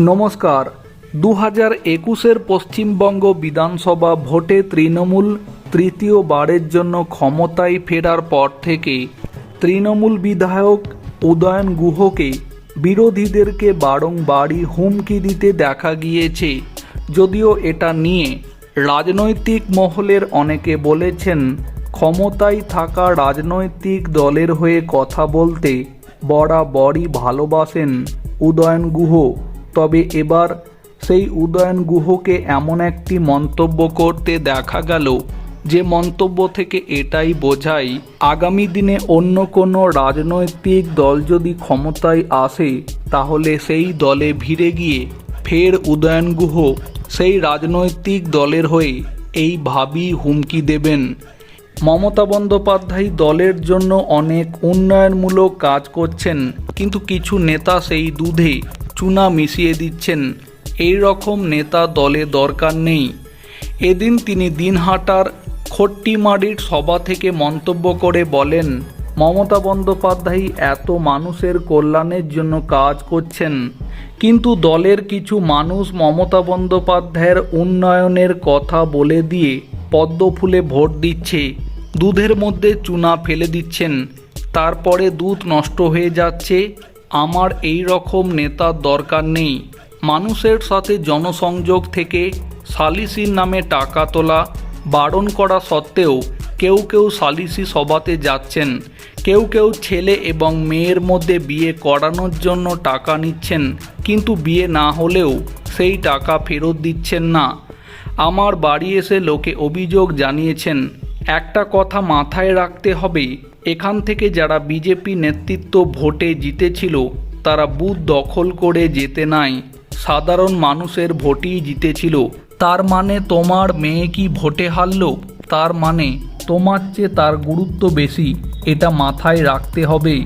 নমস্কার। দু হাজার একুশের পশ্চিমবঙ্গ বিধানসভা ভোটে তৃণমূল তৃতীয়বারের জন্য ক্ষমতায় ফেরার পর থেকে তৃণমূল বিধায়ক উদয়ন গুহকে বিরোধীদেরকে বারংবারই হুমকি দিতে দেখা গিয়েছে। যদিও এটা নিয়ে রাজনৈতিক মহলের অনেকে বলেছেন, ক্ষমতায় থাকা রাজনৈতিক দলের হয়ে কথা বলতে বরাবরই ভালোবাসেন উদয়ন গুহ। তবে এবার সেই উদয়ন গুহকে এমন একটি মন্তব্য করতে দেখা গেল যে মন্তব্য থেকে এটাই বোঝাই আগামী দিনে অন্য কোনো রাজনৈতিক দল যদি ক্ষমতায় আসে, তাহলে সেই দলে ভিড়ে গিয়ে ফের উদয়ন গুহ সেই রাজনৈতিক দলের হয়ে এইভাবেই হুমকি দেবেন। মমতা বন্দ্যোপাধ্যায় দলের জন্য অনেক উন্নয়নমূলক কাজ করছেন, কিন্তু কিছু নেতা সেই দুধে চুনা মিশিয়ে দিচ্ছেন। এই রকম নেতা দলে দরকার নেই। এদিন তিনি দিনহাটার খট্টিমারির সভা থেকে মন্তব্য করে বলেন, মমতা বন্দ্যোপাধ্যায় এত মানুষের কল্যাণের জন্য কাজ করছেন, কিন্তু দলের কিছু মানুষ মমতা বন্দ্যোপাধ্যায়ের উন্নয়নের কথা বলে দিয়ে পদ্ম ফুলে ভোট দিচ্ছে, দুধের মধ্যে চুনা ফেলে দিচ্ছেন, তারপরে দুধ নষ্ট হয়ে যাচ্ছে আমার এই রকম নেতার দরকার নেই। মানুষের সাথে জনসংযোগ থেকে সালিসির নামে টাকা তোলা, বারণ করা সত্ত্বেও কেউ কেউ সালিসি সভাতে যাচ্ছেন। কেউ কেউ ছেলে এবং মেয়ের মধ্যে বিয়ে করানোর জন্য টাকা নিচ্ছেন, কিন্তু বিয়ে না হলেও সেই টাকা ফেরত দিচ্ছেন না। আমার বাড়ি এসে লোকে অভিযোগ জানিয়েছেন, একটা কথা মাথায় রাখতে হবে এখান থেকে যারা বিজেপি নেতৃত্ব ভোটে জিতেছিল, তারা বুথ দখল করে যেতে নাই। সাধারণ মানুষের ভোটই জিতেছিল। তার মানে তোমার মেয়ে কি ভোটে হারল? তার মানে তোমার চেয়ে তার গুরুত্ব বেশি। এটা মাথায় রাখতে হবে।